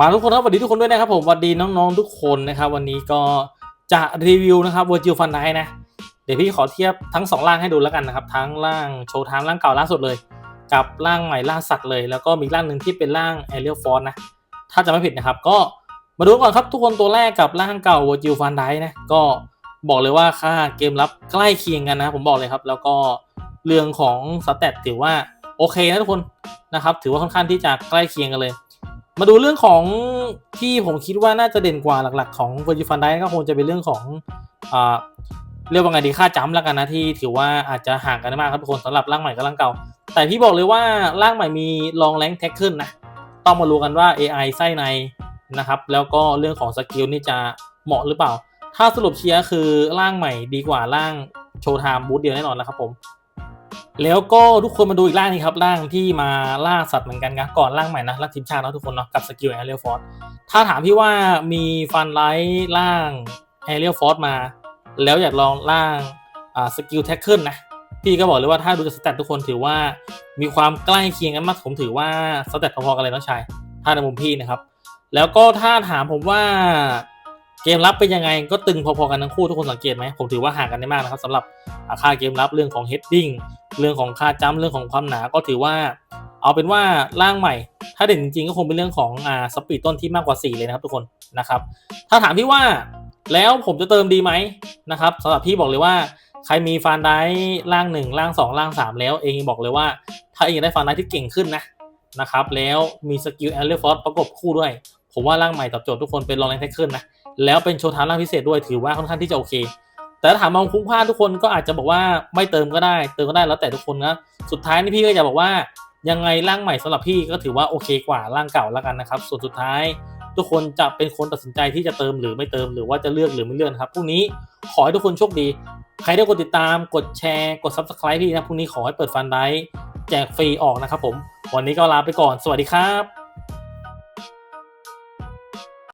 มาทุกคนครับสวัสดีทุกคนด้วยนะครับผมสวัสดีน้องๆทุกคนนะครับวันนี้ก็จะรีวิวนะครับ Virtual Fun d i นะ เดี๋ยวพี่ขอเทียบทั้งสองร่างให้ดูแล้วกันนะครับ ทั้งร่างโชว์ทามร่างเก่าล่าสุดเลย กับร่างใหม่ร่างสัตว์เลย แล้วก็มีร่างหนึ่งที่เป็นร่าง Aerial f o r c นะ ถ้าจะไม่ผิดนะครับ ก็มาดูก่อนครับทุกคนตัวแรกกับร่างเก่า Virtual Fun d i นะก็บอกเลยว่าค่าเกมรับใกล้เคียงกันนะผมบอกเลยครับ แล้วก็เรื่องของสเตตถือว่าโอเคนะทุกคนนะครับถือว่าค่อนข้างที่จะใกล้เคียงกันเลย มาดูเรื่องของที่ผมคิดว่าน่าจะเด่นกว่าหลักๆ ของ v i r g i l Van Dijk ก็คงจะเป็นเรื่องของอ่าเรียกว่าไงดีค่าจ้ำแล้วกันนะที่ถือว่าอาจจะห่างกันมากครับทุกคนสำหรับร่างใหม่กับร่างเก่า แต่พี่บอกเลยว่าร่างใหม่มีลองแรงแท็กขึ้นนะต้องมารู้กันว่า AI ไส้ในนะครับ แล้วก็เรื่องของสกิลนี่จะเหมาะหรือเปล่า ถ้าสรุปเชียร์คือร่างใหม่ดีกว่าร่างโชว์ไทม์บูธเดียวแน่นอนนะครับผม แล้วก็ทุกคนมาดูอีกร่างนี้ครับร่างที่มาล่าสัตว์เหมือนกันนะก่อนร่างใหม่นะร่างทีมชาตินะทุกคนเนาะกับสกิลแอเรียลฟอร์ถ้าถามพี่ว่ามีฟันไลท์ร่างแอเรียลฟอร์มา แล้วอยากลองร่างอ่าสกิลแท็กเกิลนะพี่ก็บอกเลยว่าถ้าดูจากสแตททุกคนถือว่ามีความใกล้เคียงกันมากผมถือว่าสแตทพอๆกันเลยน้องชายถ้าในมุมพี่นะครับ แล้วก็ถ้าถามผมว่าเกมรับเป็นยังไงก็ตึงพอๆกันทั้งคู่ทุกคนสังเกตไหมผมถือว่าห่างกันได้มากนะครับสำหรับค่าเกมรับเรื่องของ heading เรื่องของค่าจ้ำเรื่องของความหนาก็ถือว่า เอาเป็นว่าร่างใหม่ ถ้าเด่นจริงๆก็คงเป็นเรื่องของอ่าสปีดต้นที่มากกว่า 4 เลยนะครับทุกคนนะครับ ถ้าถามพี่ว่าแล้วผมจะเติมดีไหมนะครับสำหรับพี่บอกเลยว่าใครมีฟานได้ร่างหนึ่งร่างสองร่างสามแล้วเองบอกเลยว่า ถ้าเองได้ฟานได้ที่เก่งขึ้นนะนะครับแล้วมีสกิลแอลเลอร์ฟอร์ประกบคู่ด้วย ผมว่าร่างใหม่ตอบโจทย์ทุกคนเป็นลองแรงแท็กเกิลนะแล้วเป็นโชว์ทาร่างพิเศษด้วยถือว่าค่อนข้างที่จะโอเค แต่ถามมองคุ้มค่าทุกคนก็อาจจะบอกว่าไม่เติมก็ได้ เติมก็ได้แล้วแต่ทุกคนนะสุดท้ายนี่พี่ก็จะบอกว่ายังไงร่างใหม่สำหรับพี่ก็ถือว่าโอเคกว่าร่างเก่าแล้วกันนะครับ ส่วนสุดท้าย ทุกคนจะเป็นคนตัดสินใจที่จะเติมหรือไม่เติมหรือว่าจะเลือกหรือไม่เลือกนครับพรุ่งนี้ขอให้ทุกคนโชคดี ใครได้กดติดตามกดแชร์ กด subscribe พี่นะพรุ่งนี้ขอให้เปิดฟันได้แจกฟรีออกนะครับผม วันนี้ก็ลาไปก่อนสวัสดีครับ